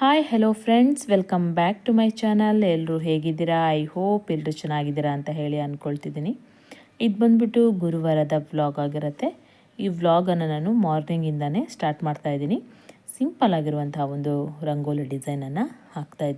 Hi hello friends welcome back to my channel ಎಲ್ಲರೂ ಹೇಗಿದ್ದೀರಾ? I hope ಎಲ್ಲರೂ ಚೆನ್ನಾಗಿದ್ದೀರಾ ಅಂತ ಹೇಳಿ ಅಂದ್ಕೊಳ್ತಿದ್ದೀನಿ ಇದು ಬಂದ್ಬಿಟ್ಟು ಗುರುವಾರದ ವ್ಲಾಗ್ ಆಗಿರುತ್ತೆ. ಈ ವ್ಲಾಗನ್ನು ನಾನು ಮಾರ್ನಿಂಗಿಂದನೇ ಸ್ಟಾರ್ಟ್ ಮಾಡ್ತಾ ಇದ್ದೀನಿ. ಸಿಂಪಲ್ ಆಗಿರುವಂತಹ ಒಂದು ರಂಗೋಲಿ ಡಿಸೈನನ್ನು ಹಾಕ್ತಾ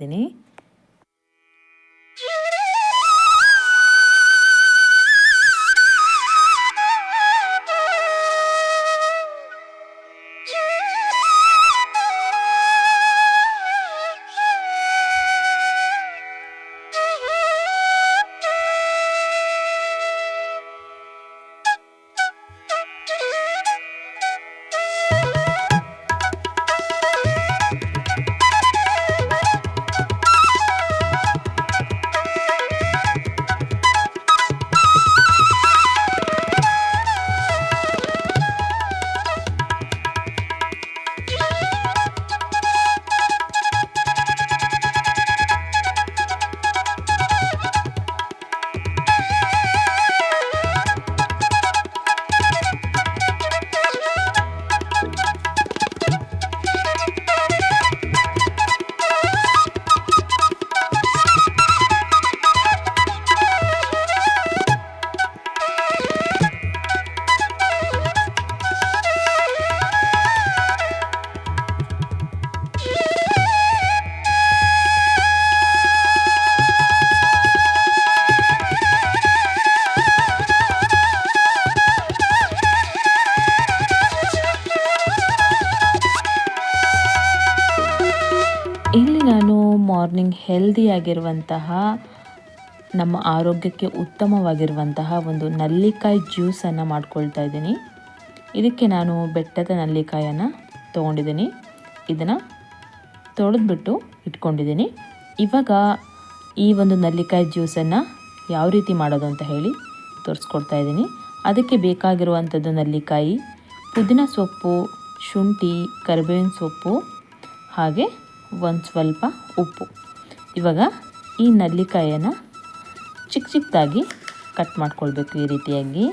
ಹೆಲ್ದಿಯಾಗಿರುವಂತಹ ನಮ್ಮ ಆರೋಗ್ಯಕ್ಕೆ ಉತ್ತಮವಾಗಿರುವಂತಹ ಒಂದು ನಲ್ಲಿಕಾಯಿ ಜ್ಯೂಸನ್ನು ಮಾಡ್ಕೊಳ್ತಾ ಇದ್ದೀನಿ. ಇದಕ್ಕೆ ನಾನು ಬೆಟ್ಟದ ನಲ್ಲಿಕಾಯನ್ನು ತೊಗೊಂಡಿದ್ದೀನಿ. ಇದನ್ನು ತೊಳೆದ್ಬಿಟ್ಟು ಇಟ್ಕೊಂಡಿದ್ದೀನಿ. ಇವಾಗ ಈ ಒಂದು ನಲ್ಲಿಕಾಯಿ ಜ್ಯೂಸನ್ನು ಯಾವ ರೀತಿ ಮಾಡೋದು ಅಂತ ಹೇಳಿ ತೋರಿಸ್ಕೊಡ್ತಾ ಇದ್ದೀನಿ. ಅದಕ್ಕೆ ಬೇಕಾಗಿರುವಂಥದ್ದು ನಲ್ಲಿಕಾಯಿ, ಪುದೀನ ಸೊಪ್ಪು, ಶುಂಠಿ, ಕರಿಬೇವಿನ ಸೊಪ್ಪು, ಹಾಗೆ ಒಂದು ಸ್ವಲ್ಪ ಉಪ್ಪು. ಇವಾಗ ಈ ನಲ್ಲಿಕಾಯನ್ನು ಚಿಕ್ಕ ಚಿಕ್ಕದಾಗಿ ಕಟ್ ಮಾಡ್ಕೊಳ್ಬೇಕು ಈ ರೀತಿಯಾಗಿ.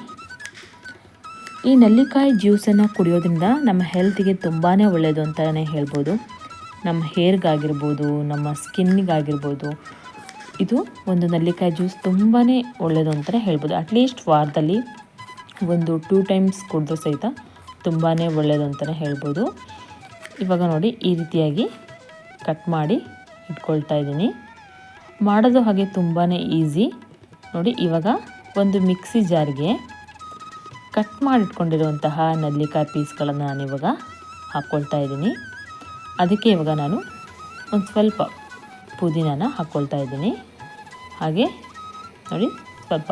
ಈ ನಲ್ಲಿಕಾಯಿ ಜ್ಯೂಸನ್ನು ಕುಡಿಯೋದ್ರಿಂದ ನಮ್ಮ ಹೆಲ್ತಿಗೆ ತುಂಬಾ ಒಳ್ಳೆಯದು ಅಂತಲೇ ಹೇಳ್ಬೋದು. ನಮ್ಮ ಹೇರ್ಗಾಗಿರ್ಬೋದು, ನಮ್ಮ ಸ್ಕಿನ್ನಿಗಾಗಿರ್ಬೋದು, ಇದು ಒಂದು ನಲ್ಲಿಕಾಯಿ ಜ್ಯೂಸ್ ತುಂಬಾ ಒಳ್ಳೆಯದು ಅಂತಲೇ ಹೇಳ್ಬೋದು. ಅಟ್ಲೀಸ್ಟ್ ವಾರದಲ್ಲಿ ಒಂದು ಟೂ ಟೈಮ್ಸ್ ಕುಡಿದ್ರೂ ಸಹಿತ ತುಂಬಾ ಒಳ್ಳೆಯದು ಅಂತಲೇ ಹೇಳ್ಬೋದು. ಇವಾಗ ನೋಡಿ ಈ ರೀತಿಯಾಗಿ ಕಟ್ ಮಾಡಿ ಇಟ್ಕೊಳ್ತಾ ಇದ್ದೀನಿ. ಮಾಡೋದು ಹಾಗೆ ತುಂಬಾ ಈಸಿ. ನೋಡಿ, ಇವಾಗ ಒಂದು ಮಿಕ್ಸಿ ಜಾರ್ಗೆ ಕಟ್ ಮಾಡಿಟ್ಕೊಂಡಿರುವಂತಹ ನಲ್ಲಿಕಾಯಿ ಪೀಸ್ಗಳನ್ನು ನಾನು ಇವಾಗ ಹಾಕ್ಕೊಳ್ತಾ ಇದ್ದೀನಿ. ಅದಕ್ಕೆ ಇವಾಗ ನಾನು ಒಂದು ಸ್ವಲ್ಪ ಪುದೀನಾನ ಹಾಕ್ಕೊಳ್ತಾ ಇದ್ದೀನಿ. ಹಾಗೆ ನೋಡಿ, ಸ್ವಲ್ಪ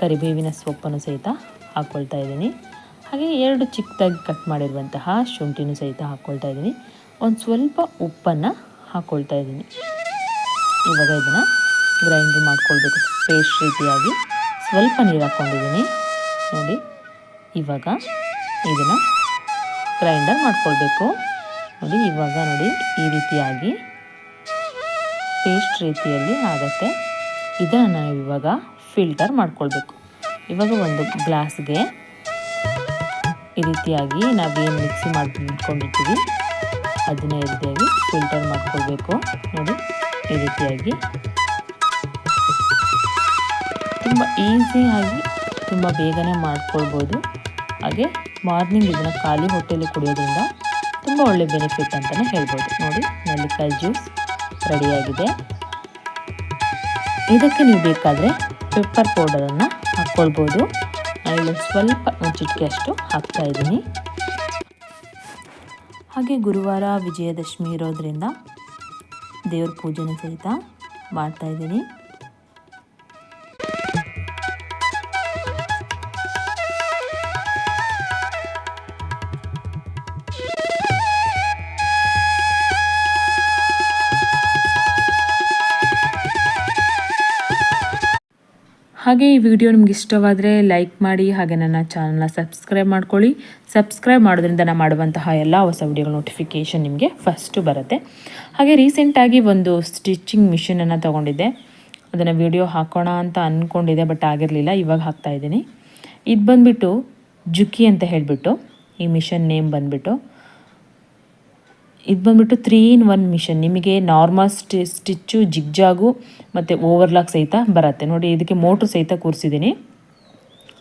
ಕರಿಬೇವಿನ ಸೊಪ್ಪನ್ನು ಸಹಿತ ಹಾಕ್ಕೊಳ್ತಾ ಇದ್ದೀನಿ. ಹಾಗೆ ಎರಡು ಚಿಕ್ಕದಾಗಿ ಕಟ್ ಮಾಡಿರುವಂತಹ ಶುಂಠಿನೂ ಸಹಿತ ಹಾಕ್ಕೊಳ್ತಾ ಇದ್ದೀನಿ. ಒಂದು ಸ್ವಲ್ಪ ಉಪ್ಪನ್ನು ಹಾಕ್ಕೊಳ್ತಾ ಇದ್ದೀನಿ. ಇವಾಗ ಇದನ್ನು ಗ್ರೈಂಡ್ ಮಾಡ್ಕೊಳ್ಬೇಕು. ಪೇಸ್ಟ್ ರೀತಿಯಾಗಿ ಸ್ವಲ್ಪ ನೀರು ಹಾಕ್ಕೊಂಡಿದ್ದೀನಿ. ನೋಡಿ, ಇವಾಗ ಇದನ್ನು ಗ್ರೈಂಡರ್ ಮಾಡ್ಕೊಳ್ಬೇಕು. ನೋಡಿ, ಇವಾಗ ನೋಡಿ, ಈ ರೀತಿಯಾಗಿ ಪೇಸ್ಟ್ ರೀತಿಯಲ್ಲಿ ಆಗುತ್ತೆ. ಇದನ್ನು ನಾವು ಇವಾಗ ಫಿಲ್ಟರ್ ಮಾಡ್ಕೊಳ್ಬೇಕು. ಇವಾಗ ಒಂದು ಗ್ಲಾಸ್ಗೆ ಈ ರೀತಿಯಾಗಿ ನಾವೇನು ಮಿಕ್ಸಿ ಮಾಡ್ಕೊಂಡಿರ್ತೀವಿ ಅದನ್ನ ರೀತಿಯಾಗಿ ಫಿಲ್ಟರ್ ಮಾಡ್ಕೊಳ್ಬೇಕು. ನೋಡಿ, ಈ ರೀತಿಯಾಗಿ. ತುಂಬ ಈಸಿಯಾಗಿ ತುಂಬ ಬೇಗನೆ ಮಾಡ್ಕೊಳ್ಬೋದು. ಹಾಗೆ ಮಾರ್ನಿಂಗ್ ಇದನ್ನು ಖಾಲಿ ಹೊಟ್ಟೆಯಲ್ಲಿ ಕುಡಿಯೋದ್ರಿಂದ ತುಂಬ ಒಳ್ಳೆ ಬೆನಿಫಿಟ್ ಅಂತಲೇ ಹೇಳ್ಬೋದು. ನೋಡಿ, ನಲ್ಲಿಕಾಯಿ ಜ್ಯೂಸ್ ರೆಡಿಯಾಗಿದೆ. ಇದಕ್ಕೆ ನೀವು ಬೇಕಾದರೆ ಪೆಪ್ಪರ್ ಪೌಡರನ್ನು ಹಾಕ್ಕೊಳ್ಬೋದು. ನಾನು ಸ್ವಲ್ಪ ಒಂದು ಚಿಟಿಕೆ ಅಷ್ಟು ಹಾಕ್ತಾ ಇದ್ದೀನಿ. ಹಾಗೆ ಗುರುವಾರ ವಿಜಯದಶಮಿ ಇರೋದರಿಂದ ದೇವ್ರ ಪೂಜೆನೂ ಸಹಿತ ಮಾಡ್ತಾ ಹಾಗೆ ಈ ವಿಡಿಯೋ ನಿಮ್ಗೆ ಇಷ್ಟವಾದರೆ ಲೈಕ್ ಮಾಡಿ ಹಾಗೆ ನನ್ನ ಚಾನಲ್ನ ಸಬ್ಸ್ಕ್ರೈಬ್ ಮಾಡ್ಕೊಳ್ಳಿ. ಸಬ್ಸ್ಕ್ರೈಬ್ ಮಾಡೋದ್ರಿಂದ ನಾನು ಮಾಡುವಂತಹ ಎಲ್ಲ ಹೊಸ ವಿಡಿಯೋಗಳ ನೋಟಿಫಿಕೇಷನ್ ನಿಮಗೆ ಫಸ್ಟು ಬರುತ್ತೆ. ಹಾಗೆ ರೀಸೆಂಟಾಗಿ ಒಂದು ಸ್ಟಿಚಿಂಗ್ ಮಿಷಿನನ್ನು ತೊಗೊಂಡಿದ್ದೆ. ಅದನ್ನು ವಿಡಿಯೋ ಹಾಕೋಣ ಅಂತ ಅಂದ್ಕೊಂಡಿದ್ದೆ ಬಟ್ ಆಗಿರಲಿಲ್ಲ. ಇವಾಗ ಹಾಕ್ತಾ ಇದ್ದೀನಿ. ಇದು ಬಂದುಬಿಟ್ಟು ಜುಕ್ಕಿ ಅಂತ ಹೇಳಿಬಿಟ್ಟು, ಈ ಮಿಷನ್ ನೇಮ್ ಬಂದುಬಿಟ್ಟು. ಇದು ಬಂದ್ಬಿಟ್ಟು ತ್ರೀ ಇನ್ ಒನ್ ಮಿಷನ್ ನಿಮಗೆ ನಾರ್ಮಲ್ ಸ್ಟಿ ಸ್ಟಿಚ್ಚು ಜಿಗ್ಜಾಗು ಮತ್ತು ಓವರ್ಲಾಕ್ ಸಹಿತ ಬರುತ್ತೆ. ನೋಡಿ, ಇದಕ್ಕೆ ಮೋಟ್ರ್ ಸಹಿತ ಕೂರಿಸಿದ್ದೀನಿ.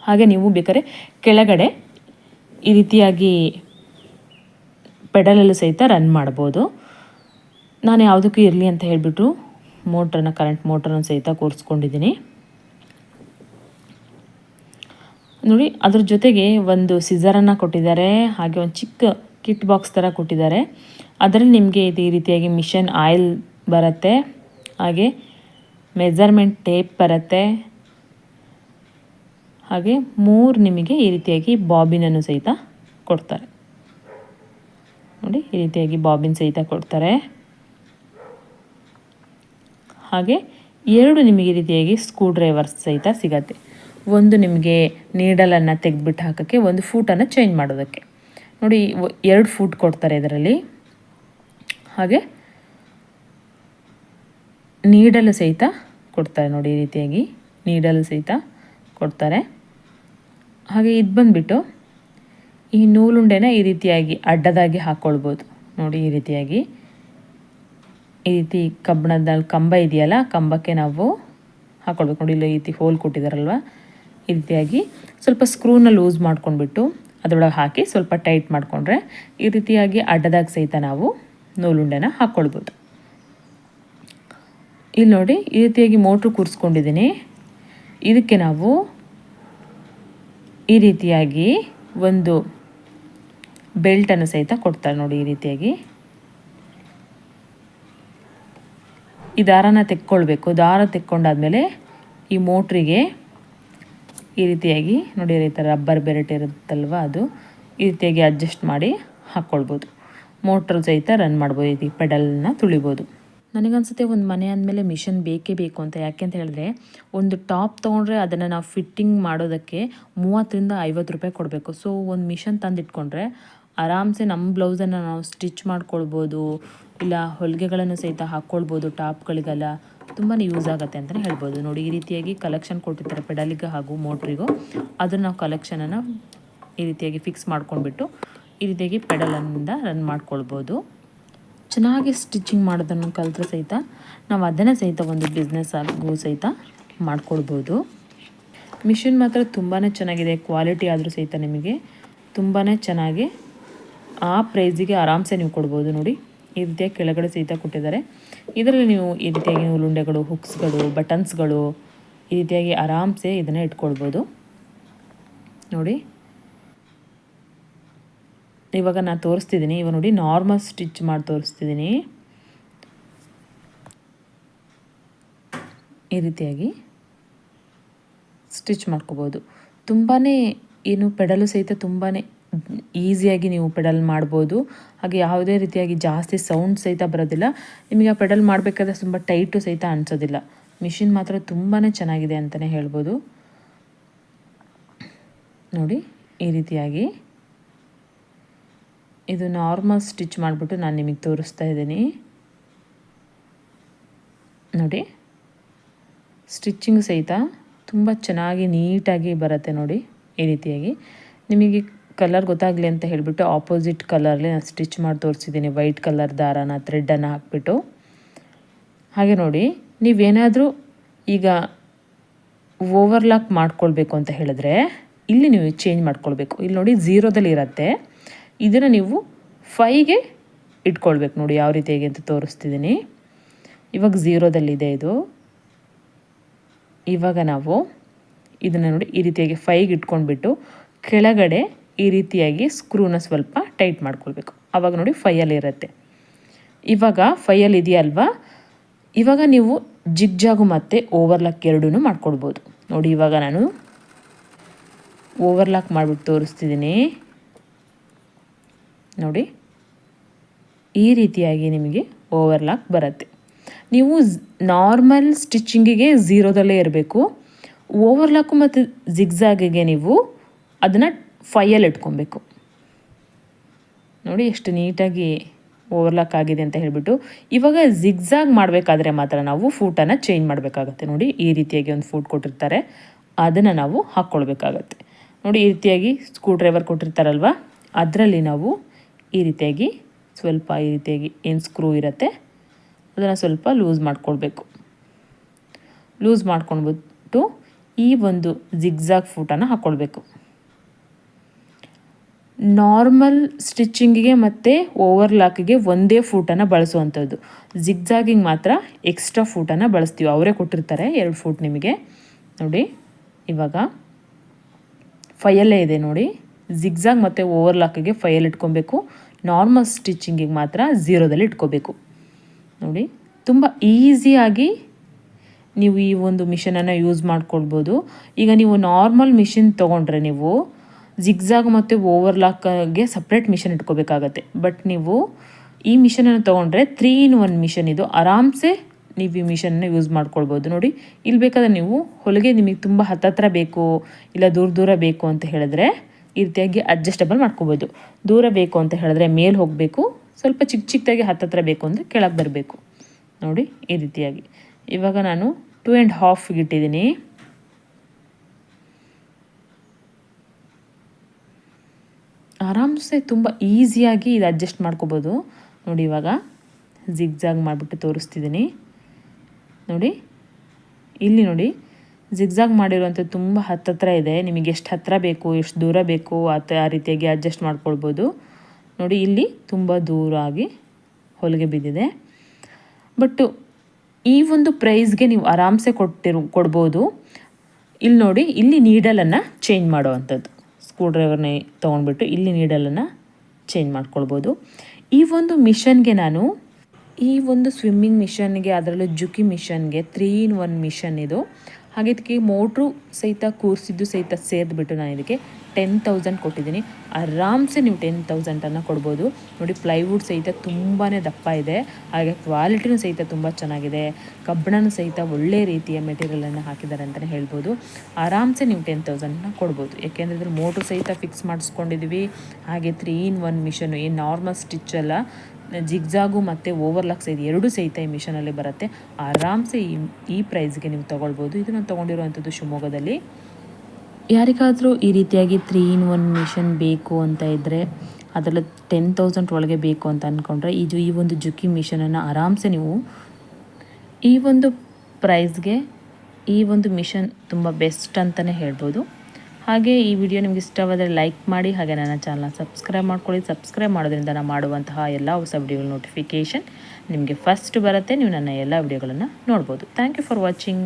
ಹಾಗೆ ನೀವು ಬೇಕಾದ್ರೆ ಕೆಳಗಡೆ ಈ ರೀತಿಯಾಗಿ ಪೆಡಲಲ್ಲೂ ಸಹಿತ ರನ್ ಮಾಡ್ಬೋದು. ನಾನು ಯಾವುದಕ್ಕೂ ಇರಲಿ ಅಂತ ಹೇಳಿಬಿಟ್ಟು ಮೋಟ್ರನ್ನ ಕರೆಂಟ್ ಮೋಟ್ರನ್ನು ಸಹಿತ ಕೂರಿಸ್ಕೊಂಡಿದ್ದೀನಿ. ನೋಡಿ, ಅದ್ರ ಜೊತೆಗೆ ಒಂದು ಸಿಸರನ್ನು ಕೊಟ್ಟಿದ್ದಾರೆ. ಹಾಗೆ ಒಂದು ಚಿಕ್ಕ ಕಿಟ್ ಬಾಕ್ಸ್ ಥರ ಕೊಟ್ಟಿದ್ದಾರೆ. ಅದರಲ್ಲಿ ನಿಮಗೆ ಇದು ರೀತಿಯಾಗಿ ಮಿಷನ್ ಆಯಿಲ್ ಬರುತ್ತೆ, ಹಾಗೆ ಮೆಜರ್ಮೆಂಟ್ ಟೇಪ್ ಬರುತ್ತೆ. ಹಾಗೆ ಮೂರು ನಿಮಗೆ ಈ ರೀತಿಯಾಗಿ ಬಾಬಿನನ್ನು ಸಹಿತ ಕೊಡ್ತಾರೆ. ನೋಡಿ, ಈ ರೀತಿಯಾಗಿ ಬಾಬಿನ್ ಸಹಿತ ಕೊಡ್ತಾರೆ. ಹಾಗೆ ಎರಡು ನಿಮಗೆ ಈ ರೀತಿಯಾಗಿ ಸ್ಕ್ರೂ ಡ್ರೈವರ್ಸ್ ಸಹಿತ ಸಿಗತ್ತೆ. ಒಂದು ನಿಮಗೆ ನೀಡಲನ್ನು ತೆಗೆದ್ಬಿಟ್ಟು ಹಾಕೋಕ್ಕೆ, ಒಂದು ಫೂಟನ್ನು ಚೇಂಜ್ ಮಾಡೋದಕ್ಕೆ. ನೋಡಿ, ಎರಡು ಫೂಟ್ ಕೊಡ್ತಾರೆ ಇದರಲ್ಲಿ. ಹಾಗೆ ನೀಡಲು ಸಹಿತ ಕೊಡ್ತಾರೆ ನೋಡಿ ಈ ರೀತಿಯಾಗಿ ನೀಡಲು ಸಹಿತ ಕೊಡ್ತಾರೆ. ಹಾಗೆ ಇದು ಬಂದುಬಿಟ್ಟು ಈ ನೂಲುಂಡೆನ ಈ ರೀತಿಯಾಗಿ ಅಡ್ಡದಾಗಿ ಹಾಕ್ಕೊಳ್ಬೋದು ನೋಡಿ ಈ ರೀತಿಯಾಗಿ ಈ ರೀತಿ ಕಬ್ಬಣದ ಕಂಬ ಇದೆಯಲ್ಲ ಕಂಬಕ್ಕೆ ನಾವು ಹಾಕ್ಕೊಳ್ಬೇಕು ನೋಡಿ ಇಲ್ಲಿ ಈ ರೀತಿ ಹೋಲ್ ಕೊಟ್ಟಿದ್ದಾರಲ್ವ ಈ ರೀತಿಯಾಗಿ ಸ್ವಲ್ಪ ಸ್ಕ್ರೂನ ಲೂಸ್ ಮಾಡ್ಕೊಂಡ್ಬಿಟ್ಟು ಅದರೊಳಗೆ ಹಾಕಿ ಸ್ವಲ್ಪ ಟೈಟ್ ಮಾಡಿಕೊಂಡ್ರೆ ಈ ರೀತಿಯಾಗಿ ಅಡ್ಡದಾಗ ಸಹಿತ ನಾವು ನೂಲುಂಡೆನ ಹಾಕ್ಕೊಳ್ಬೋದು ಇಲ್ಲಿ ನೋಡಿ, ಈ ರೀತಿಯಾಗಿ ಮೋಟ್ರು ಕೂರಿಸ್ಕೊಂಡಿದ್ದೀನಿ. ಇದಕ್ಕೆ ನಾವು ಈ ರೀತಿಯಾಗಿ ಒಂದು ಬೆಲ್ಟನ್ನು ಸಹಿತ ಕೊಡ್ತಾರೆ ನೋಡಿ ಈ ರೀತಿಯಾಗಿ. ಈ ದಾರನ ತೆಕ್ಕೊಳ್ಬೇಕು. ದಾರ ತೆಕ್ಕೊಂಡಾದಮೇಲೆ ಈ ಮೋಟ್ರಿಗೆ ಈ ರೀತಿಯಾಗಿ ನೋಡಿ, ಈ ರಬ್ಬರ್ ಬೆರೆಟ್ ಇರುತ್ತಲ್ವ ಅದು, ಈ ರೀತಿಯಾಗಿ ಅಡ್ಜಸ್ಟ್ ಮಾಡಿ ಹಾಕ್ಕೊಳ್ಬೋದು ಮೋಟ್ರ್ ಸಹಿತ ರನ್ ಮಾಡ್ಬೋದು, ಈ ಪೆಡಲ್ನ ತುಳಿಬೋದು. ನನಗನ್ಸುತ್ತೆ ಒಂದು ಮನೆ ಅಂದಮೇಲೆ ಮಿಷನ್ ಬೇಕೇ ಬೇಕು ಅಂತ. ಯಾಕೆ ಅಂತ ಹೇಳಿದ್ರೆ, ಒಂದು ಟಾಪ್ ತೊಗೊಂಡ್ರೆ ಅದನ್ನು ನಾವು ಫಿಟ್ಟಿಂಗ್ ಮಾಡೋದಕ್ಕೆ ಮೂವತ್ತರಿಂದ ಐವತ್ತು ರೂಪಾಯಿ ಕೊಡಬೇಕು. ಸೊ, ಒಂದು ಮಿಷನ್ ತಂದಿಟ್ಕೊಂಡ್ರೆ ಆರಾಮ್ಸೆ ನಮ್ಮ ಬ್ಲೌಸನ್ನು ನಾವು ಸ್ಟಿಚ್ ಮಾಡ್ಕೊಳ್ಬೋದು, ಇಲ್ಲ ಹೊಲಿಗೆಗಳನ್ನು ಸಹಿತ ಹಾಕ್ಕೊಳ್ಬೋದು ಟಾಪ್ಗಳಿಗೆಲ್ಲ. ತುಂಬಾ ಯೂಸ್ ಆಗುತ್ತೆ ಅಂತಲೇ ಹೇಳ್ಬೋದು. ನೋಡಿ, ಈ ರೀತಿಯಾಗಿ ಕಲೆಕ್ಷನ್ ಕೊಟ್ಟಿರ್ತಾರೆ ಪೆಡಲಿಗೆ ಹಾಗೂ ಮೋಟ್ರಿಗೂ. ಅದನ್ನು ನಾವು ಕಲೆಕ್ಷನನ್ನು ಈ ರೀತಿಯಾಗಿ ಫಿಕ್ಸ್ ಮಾಡ್ಕೊಂಡ್ಬಿಟ್ಟು ಈ ರೀತಿಯಾಗಿ ಪೆಡಲನ್ನಿಂದ ರನ್ ಮಾಡ್ಕೊಳ್ಬೋದು. ಚೆನ್ನಾಗಿ ಸ್ಟಿಚಿಂಗ್ ಮಾಡೋದನ್ನು ಕಲಿತ್ರೆ ಸಹಿತ ನಾವು ಅದನ್ನೇ ಸಹಿತ ಒಂದು ಬಿಸ್ನೆಸ್ ಆಗು ಸಹಿತ ಮಾಡ್ಕೊಳ್ಬೋದು. ಮಿಷಿನ್ ಮಾತ್ರ ತುಂಬಾ ಚೆನ್ನಾಗಿದೆ ಕ್ವಾಲಿಟಿ ಆದರೂ ಸಹಿತ ನಿಮಗೆ ತುಂಬಾ ಚೆನ್ನಾಗಿ ಆ ಪ್ರೈಸಿಗೆ ಆರಾಮ್ಸೆ ನೀವು ಕೊಡ್ಬೋದು ನೋಡಿ. ಈ ರೀತಿಯಾಗಿ ಕೆಳಗಡೆ ಸಹಿತ ಕೊಟ್ಟಿದ್ದಾರೆ. ಇದರಲ್ಲಿ ನೀವು ಈ ರೀತಿಯಾಗಿ ನೂಲುಂಡೆಗಳು ಹುಕ್ಸ್ಗಳು ಬಟನ್ಸ್ಗಳು ಈ ರೀತಿಯಾಗಿ ಆರಾಮ್ಸೆ ಇದನ್ನು ಇಟ್ಕೊಳ್ಬೋದು. ನೋಡಿ. ಇವಾಗ ನಾನು ತೋರಿಸ್ತಿದ್ದೀನಿ ಇವಾಗ ನೋಡಿ ನಾರ್ಮಲ್ ಸ್ಟಿಚ್ ಮಾಡಿ ತೋರಿಸ್ತಿದ್ದೀನಿ ಈ ರೀತಿಯಾಗಿ ಸ್ಟಿಚ್ ಮಾಡ್ಕೋಬೋದು. ತುಂಬಾ ಏನು ಪೆಡಲು ಸಹಿತ ತುಂಬಾ ಈಸಿಯಾಗಿ ನೀವು ಪೆಡಲ್ ಮಾಡ್ಬೋದು. ಹಾಗೆ ಯಾವುದೇ ರೀತಿಯಾಗಿ ಜಾಸ್ತಿ ಸೌಂಡ್ ಸಹಿತ ಬರೋದಿಲ್ಲ. ನಿಮಗೆ ಆ ಪೆಡಲ್ ಮಾಡಬೇಕಾದ್ರೆ ತುಂಬ ಟೈಟು ಸಹಿತ ಅನಿಸೋದಿಲ್ಲ. ಮಿಷಿನ್ ಮಾತ್ರ ತುಂಬಾ ಚೆನ್ನಾಗಿದೆ ಅಂತಲೇ ಹೇಳ್ಬೋದು. ನೋಡಿ, ಈ ರೀತಿಯಾಗಿ. ಇದು ನಾರ್ಮಲ್ ಸ್ಟಿಚ್ ಮಾಡಿಬಿಟ್ಟು ನಾನು ನಿಮಗೆ ತೋರಿಸ್ತಾ ಇದ್ದೀನಿ. ನೋಡಿ. ಸ್ಟಿಚ್ಚಿಂಗ್ ಸಹಿತ ತುಂಬ ಚೆನ್ನಾಗಿ ನೀಟಾಗಿ ಬರುತ್ತೆ ನೋಡಿ, ಈ ರೀತಿಯಾಗಿ. ನಿಮಗೆ ಕಲರ್ ಗೊತ್ತಾಗಲಿ ಅಂತ ಹೇಳಿಬಿಟ್ಟು ಆಪೋಸಿಟ್ ಕಲರ್ಲಿ ನಾನು ಸ್ಟಿಚ್ ಮಾಡಿ ತೋರಿಸಿದ್ದೀನಿ ವೈಟ್ ಕಲರ್ ದಾರನ ಥ್ರೆಡ್ಡನ್ನು ಹಾಕ್ಬಿಟ್ಟು. ಹಾಗೆ ನೋಡಿ, ನೀವೇನಾದರೂ ಈಗ ಓವರ್ಲಾಕ್ ಮಾಡ್ಕೊಳ್ಬೇಕು ಅಂತ ಹೇಳಿದ್ರೆ, ಇಲ್ಲಿ ನೀವು ಚೇಂಜ್ ಮಾಡ್ಕೊಳ್ಬೇಕು. ಇಲ್ಲಿ ನೋಡಿ ಝೀರೋದಲ್ಲಿ ಇರುತ್ತೆ ಇದನ್ನು ನೀವು ಫೈಗೆ ಇಟ್ಕೊಳ್ಬೇಕು ನೋಡಿ ಯಾವ ರೀತಿ ಹೇಗೆ ಅಂತ ತೋರಿಸ್ತಿದ್ದೀನಿ. ಇವಾಗ ಝೀರೋದಲ್ಲಿದೆ ಇದು. ಇವಾಗ ನಾವು ಇದನ್ನು ನೋಡಿ ಈ ರೀತಿಯಾಗಿ ಫೈಗೆ ಇಟ್ಕೊಂಡ್ಬಿಟ್ಟು ಕೆಳಗಡೆ ಈ ರೀತಿಯಾಗಿ ಸ್ಕ್ರೂನ ಸ್ವಲ್ಪ ಟೈಟ್ ಮಾಡ್ಕೊಳ್ಬೇಕು. ಆವಾಗ ನೋಡಿ ಫೈಯಲ್ಲಿ ಇರುತ್ತೆ. ಇವಾಗ ಫೈಯಲ್ಲಿ ಇದೆಯಲ್ವಾ? ಇವಾಗ ನೀವು ಜಿಗ್ಜಾಗು ಮತ್ತು ಓವರ್ಲಾಕ್ ಎರಡೂ ಮಾಡ್ಕೊಳ್ಬೋದು. ನೋಡಿ ಇವಾಗ ನಾನು ಓವರ್ಲಾಕ್ ಮಾಡಿಬಿಟ್ಟು ತೋರಿಸ್ತಿದ್ದೀನಿ. ನೋಡಿ. ಈ ರೀತಿಯಾಗಿ ನಿಮಗೆ ಓವರ್ಲಾಕ್ ಬರುತ್ತೆ. ನೀವು ನಾರ್ಮಲ್ ಸ್ಟಿಚ್ಚಿಂಗಿಗೆ ಝೀರೋದಲ್ಲೇ ಇರಬೇಕು. ಓವರ್ಲಾಕು ಮತ್ತು ಜಿಗ್ಝಾಗಿಗೆ ನೀವು ಅದನ್ನು ಫೈಯಲ್ಲಿ ಇಟ್ಕೊಬೇಕು. ನೋಡಿ ಎಷ್ಟು ನೀಟಾಗಿ ಓವರ್ಲಾಕ್ ಆಗಿದೆ ಅಂತ ಹೇಳಿಬಿಟ್ಟು. ಇವಾಗ ಜಿಗ್ಝಾಗ್ ಮಾಡಬೇಕಾದ್ರೆ ಮಾತ್ರ ನಾವು ಫೂಟನ್ನು ಚೇಂಜ್ ಮಾಡಬೇಕಾಗತ್ತೆ. ನೋಡಿ ಈ ರೀತಿಯಾಗಿ ಒಂದು ಫೂಟ್ ಕೊಟ್ಟಿರ್ತಾರೆ. ಅದನ್ನು ನಾವು ಹಾಕ್ಕೊಳ್ಬೇಕಾಗತ್ತೆ. ನೋಡಿ ಈ ರೀತಿಯಾಗಿ ಸ್ಕ್ರೂ ಡ್ರೈವರ್ ಕೊಟ್ಟಿರ್ತಾರಲ್ವ? ಅದರಲ್ಲಿ ನಾವು ಈ ರೀತಿಯಾಗಿ ಸ್ವಲ್ಪ ಈ ರೀತಿಯಾಗಿ ಏನು ಸ್ಕ್ರೂ ಇರುತ್ತೆ, ಅದನ್ನು ಸ್ವಲ್ಪ ಲೂಸ್ ಮಾಡ್ಕೊಳ್ಬೇಕು. ಲೂಸ್ ಮಾಡ್ಕೊಂಡ್ಬಿಟ್ಟು ಈ ಒಂದು ಜಿಗ್ಝಾಗ್ ಫೂಟನ್ನು ಹಾಕ್ಕೊಳ್ಬೇಕು ನಾರ್ಮಲ್ ಸ್ಟಿಚ್ಚಿಂಗಿಗೆ ಮತ್ತು ಓವರ್ಲಾಕಿಗೆ ಒಂದೇ ಫೂಟನ್ನು ಬಳಸುವಂಥದ್ದು. ಜಿಗ್ಝಾಗಿಂಗ್ ಮಾತ್ರ ಎಕ್ಸ್ಟ್ರಾ ಫೂಟನ್ನು ಬಳಸ್ತೀವಿ. ಅವರೇ ಕೊಟ್ಟಿರ್ತಾರೆ ಎರಡು ಫೂಟ್ ನಿಮಗೆ. ನೋಡಿ, ಇವಾಗ ಫೈಯಲ್ಲೇ ಇದೆ ನೋಡಿ. ಜಿಗ್ಜಾಗ್ ಮತ್ತು ಓವರ್ಲಾಕಿಗೆ ಫೈಯಲ್ಲಿ ಇಟ್ಕೊಬೇಕು. ನಾರ್ಮಲ್ ಸ್ಟಿಚ್ಚಿಂಗಿಗೆ ಮಾತ್ರ ಝೀರೋದಲ್ಲಿ ಇಟ್ಕೋಬೇಕು. ನೋಡಿ, ತುಂಬ ಈಸಿಯಾಗಿ ನೀವು ಈ ಒಂದು ಮಿಷನನ್ನು ಯೂಸ್ ಮಾಡ್ಕೊಳ್ಬೋದು. ಈಗ ನೀವು ನಾರ್ಮಲ್ ಮಿಷಿನ್ ತೊಗೊಂಡ್ರೆ ನೀವು ಜಿಗ್ಜಾಗ್ ಮತ್ತು ಓವರ್ಲಾಕ್ಗೆ ಸಪ್ರೇಟ್ ಮಿಷನ್ ಇಟ್ಕೋಬೇಕಾಗತ್ತೆ. ಬಟ್ ನೀವು ಈ ಮಿಷನನ್ನು ತೊಗೊಂಡ್ರೆ ತ್ರೀ ಇನ್ ಒನ್ ಮಿಷನ್ ಇದು. ಆರಾಮ್ಸೆ ನೀವು ಈ ಮಿಷನ್ನ ಯೂಸ್ ಮಾಡ್ಕೊಳ್ಬೋದು. ನೋಡಿ, ಇಲ್ಲಿ ಬೇಕಾದ್ರೆ ನೀವು ಹೊಲಿಗೆ ನಿಮಗೆ ತುಂಬ ಹತ್ತತ್ರ ಬೇಕು, ಇಲ್ಲ ದೂರ ದೂರ ಬೇಕು ಅಂತ ಹೇಳಿದ್ರೆ ಈ ರೀತಿಯಾಗಿ ಅಡ್ಜಸ್ಟಬಲ್ ಮಾಡ್ಕೋಬೋದು. ದೂರ ಬೇಕು ಅಂತ ಹೇಳಿದ್ರೆ ಮೇಲೆ ಹೋಗಬೇಕು, ಸ್ವಲ್ಪ ಚಿಕ್ಕ ಚಿಕ್ಕದಾಗಿ ಹತ್ತತ್ರ ಬೇಕು ಅಂದರೆ ಕೆಳಗೆ ಬರಬೇಕು. ನೋಡಿ ಈ ರೀತಿಯಾಗಿ. ಇವಾಗ ನಾನು ಟೂ ಆ್ಯಂಡ್ ಹಾಫ್ಗೆ ಇಟ್ಟಿದ್ದೀನಿ. ಆರಾಮ್ಸೆ ತುಂಬ ಈಸಿಯಾಗಿ ಇದು ಅಡ್ಜಸ್ಟ್ ಮಾಡ್ಕೋಬೋದು. ನೋಡಿ ಇವಾಗ ಜಿಗ್ಜಾಗ್ ಮಾಡಿಬಿಟ್ಟು ತೋರಿಸ್ತಿದ್ದೀನಿ. ನೋಡಿ, ಇಲ್ಲಿ ನೋಡಿ ಜಿಗ್ಜಾಗ್ ಮಾಡಿರುವಂಥದ್ದು ತುಂಬ ಹತ್ತತ್ರ ಇದೆ. ನಿಮಗೆ ಎಷ್ಟು ಹತ್ತಿರ ಬೇಕು, ಎಷ್ಟು ದೂರ ಬೇಕು, ಆ ಆ ರೀತಿಯಾಗಿ ಅಡ್ಜಸ್ಟ್ ಮಾಡ್ಕೊಳ್ಬೋದು. ನೋಡಿ, ಇಲ್ಲಿ ತುಂಬ ದೂರ ಆಗಿ ಹೊಲಿಗೆ ಬಿದ್ದಿದೆ. ಬಟ್ಟು ಈ ಒಂದು ಪ್ರೈಸ್ಗೆ ನೀವು ಆರಾಮ್ಸೆ ಕೊಟ್ಟಿರು, ಕೊಡ್ಬೋದು. ಇಲ್ಲಿ ನೋಡಿ, ಇಲ್ಲಿ ನೀಡಲನ್ನು ಚೇಂಜ್ ಮಾಡುವಂಥದ್ದು. ಸ್ಕ್ರೂ ಡ್ರೈವರ್ನ ತೊಗೊಂಡ್ಬಿಟ್ಟು ಇಲ್ಲಿ ನೀಡಲನ್ನು ಚೇಂಜ್ ಮಾಡ್ಕೊಳ್ಬೋದು. ಈ ಒಂದು ಮಿಷನ್ಗೆ ನಾನು, ಈ ಒಂದು ಸ್ವಿಮ್ಮಿಂಗ್ ಮಿಷನ್ಗೆ, ಅದರಲ್ಲೂ ಜುಕಿ ಮಿಷನ್ಗೆ ತ್ರೀ ಇನ್ ಒನ್ ಮಿಷನ್ ಇದು. ಹಾಗೆ ಇದಕ್ಕೆ ಮೋಟ್ರು ಸಹಿತ ಕೂರಿಸಿದ್ದು ಸಹಿತ ಸೇರಿದ್ಬಿಟ್ಟು ನಾನು ಇದಕ್ಕೆ ಟೆನ್ ತೌಸಂಡ್ ಕೊಟ್ಟಿದ್ದೀನಿ. ಆರಾಮ್ಸೆ ನೀವು ಟೆನ್ ತೌಸಂಡನ್ನು ಕೊಡ್ಬೋದು. ನೋಡಿ ಪ್ಲೈವುಡ್ ಸಹಿತ ತುಂಬಾ ದಪ್ಪ ಇದೆ. ಹಾಗೆ ಕ್ವಾಲಿಟಿನೂ ಸಹಿತ ತುಂಬ ಚೆನ್ನಾಗಿದೆ. ಕಬ್ಬಣನೂ ಸಹಿತ ಒಳ್ಳೆ ರೀತಿಯ ಮೆಟೀರಿಯಲನ್ನು ಹಾಕಿದ್ದಾರೆ ಅಂತಲೇ ಹೇಳ್ಬೋದು. ಆರಾಮ್ಸೆ ನೀವು ಟೆನ್ ತೌಸಂಡನ್ನ ಕೊಡ್ಬೋದು. ಯಾಕೆಂದರೆ ಇದ್ರ ಮೋಟ್ರು ಸಹಿತ ಫಿಕ್ಸ್ ಮಾಡಿಸ್ಕೊಂಡಿದ್ವಿ. ಹಾಗೆ ತ್ರೀ ಇನ್ ಒನ್ ಮಿಷನು ಏನು ನಾರ್ಮಲ್ ಸ್ಟಿಚ್ ಅಲ್ಲ. ಜಿಗ್ಜಾಗು ಮತ್ತು ಓವರ್ಲಾಕ್ಸ್ ಇದು ಎರಡೂ ಸಹಿತ ಈ ಮಿಷನಲ್ಲಿ ಬರುತ್ತೆ. ಆರಾಮ್ಸೆ ಈ ಈ ಪ್ರೈಸ್ಗೆ ನೀವು ತೊಗೊಳ್ಬೋದು. ಇದು ನಾನು ತೊಗೊಂಡಿರುವಂಥದ್ದು ಶಿವಮೊಗ್ಗದಲ್ಲಿ. ಯಾರಿಗಾದರೂ ಈ ರೀತಿಯಾಗಿ ತ್ರೀ ಇನ್ ಒನ್ ಮಿಷನ್ ಬೇಕು ಅಂತ ಇದ್ದರೆ ಅದರಲ್ಲಿ ಟೆನ್ ತೌಸಂಡ್ ಒಳಗೆ ಬೇಕು ಅಂತ ಅಂದ್ಕೊಂಡ್ರೆ ಇದು ಈ ಒಂದು ಜುಕ್ಕಿ ಮಿಷನನ್ನು ಆರಾಮ್ಸೆ ನೀವು ಈ ಒಂದು ಪ್ರೈಸ್ಗೆ ಈ ಒಂದು ಮಿಷನ್ ತುಂಬ ಬೆಸ್ಟ್ ಅಂತಲೇ ಹೇಳ್ಬೋದು. ಹಾಗೆ ಈ ವಿಡಿಯೋ ನಿಮಗೆ ಇಷ್ಟವಾದರೆ ಲೈಕ್ ಮಾಡಿ ಹಾಗೆ ನನ್ನ ಚಾನಲ್ನ ಸಬ್ಸ್ಕ್ರೈಬ್ ಮಾಡ್ಕೊಳ್ಳಿ. ಸಬ್ಸ್ಕ್ರೈಬ್ ಮಾಡೋದ್ರಿಂದ ನಾನು ಮಾಡುವಂತಹ ಎಲ್ಲ ಹೊಸ ವಿಡಿಯೋಗಳ ನೋಟಿಫಿಕೇಷನ್ ನಿಮಗೆ ಫಸ್ಟ್ ಬರುತ್ತೆ. ನೀವು ನನ್ನ ಎಲ್ಲ ವಿಡಿಯೋಗಳನ್ನು ನೋಡ್ಬೋದು. Thank you for watching